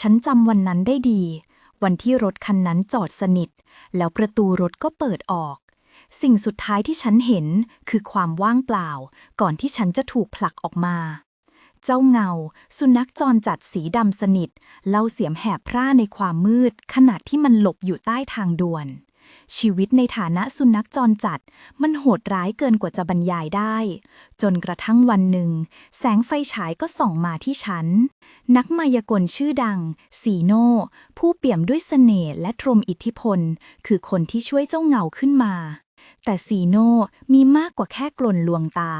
ฉันจำวันนั้นได้ดี วันที่รถคันนั้นจอดสนิท แล้วประตูรถก็เปิดออก สิ่งสุดท้ายที่ฉันเห็นคือความว่างเปล่า ก่อนที่ฉันจะถูกผลักออกมา เจ้าเงา สุนัขจรจัดสีดำสนิท เล่าเสียมแหบพร่าในความมืด ขณะที่มันหลบอยู่ใต้ทางด่วน ชีวิตในฐานะสุนัขจรจัด มันโหดร้ายเกินกว่าจะบรรยายได้ จนกระทั่งวันหนึ่ง แสงไฟฉายก็ส่องมาที่ฉัน นักมายากลชื่อดัง สีโนผู้เปี่ยมด้วยเสน่ห์และทรมอิทธิพล คือคนที่ช่วยเจ้าเงาขึ้นมา แต่สีโนมีมากกว่าแค่กลนลวงตา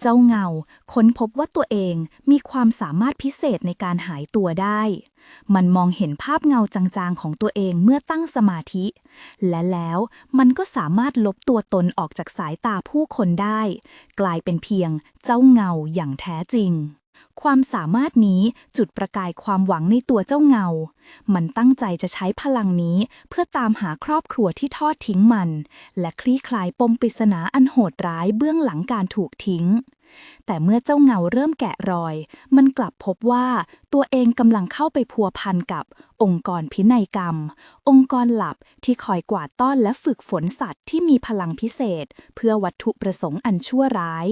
เจ้าเงาค้นพบว่าตัวเองมีความสามารถพิเศษในการหายตัวได้ มันมองเห็นภาพเงาจางๆของตัวเองเมื่อตั้งสมาธิ และแล้วมันก็สามารถลบตัวตนออกจากสายตาผู้คนได้ กลายเป็นเพียงเจ้าเงาอย่างแท้จริง ความสามารถนี้จุดประกายความหวังในตัวเจ้าเงา มันตั้งใจจะใช้พลังนี้เพื่อตามหาครอบครัวที่ทอดทิ้งมัน และคลี่คลายปมปริศนาอันโหดร้ายเบื้องหลังการถูกทิ้ง แต่เมื่อเจ้าเงาเริ่มแกะรอย มันกลับพบว่าตัวเองกำลังเข้าไปพัวพันกับ องค์กรพินัยกรรม องค์กรหลับที่คอยกวาดต้อนและฝึกฝนสัตว์ที่มีพลังพิเศษ เพื่อวัตถุประสงค์อันชั่วร้าย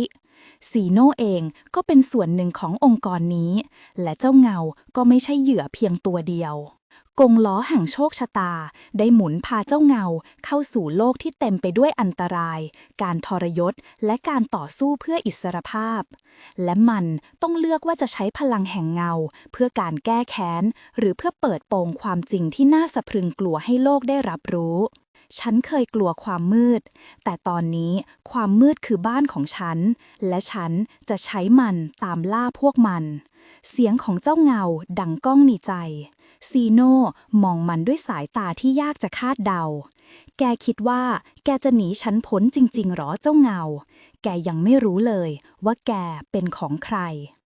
ซีโน่เองก็เป็นส่วนหนึ่งขององค์กรนี้ และเจ้าเงาก็ไม่ใช่เหยื่อเพียงตัวเดียว กงล้อแห่งโชคชะตา ได้หมุนพาเจ้าเงาเข้าสู่โลกที่เต็มไปด้วยอันตราย การทรยศ และการต่อสู้เพื่ออิสรภาพ และมันต้องเลือกว่าจะใช้พลังแห่งเงา เพื่อการแก้แค้น หรือเพื่อเปิดโปงความจริงที่น่าสะพรึงกลัวให้โลกได้รับรู้ ฉันเคยกลัวความมืด แต่ตอนนี้ความมืดคือบ้านของฉัน และฉันจะใช้มันตามล่าพวกมัน เสียงของเจ้าเงาดังก้องในใจ ซีโน่มองมันด้วยสายตาที่ยากจะคาดเดา แกคิดว่า แกจะหนีฉันพ้นจริงๆหรอเจ้าเงา แกยังไม่รู้เลยว่าแกเป็นของใคร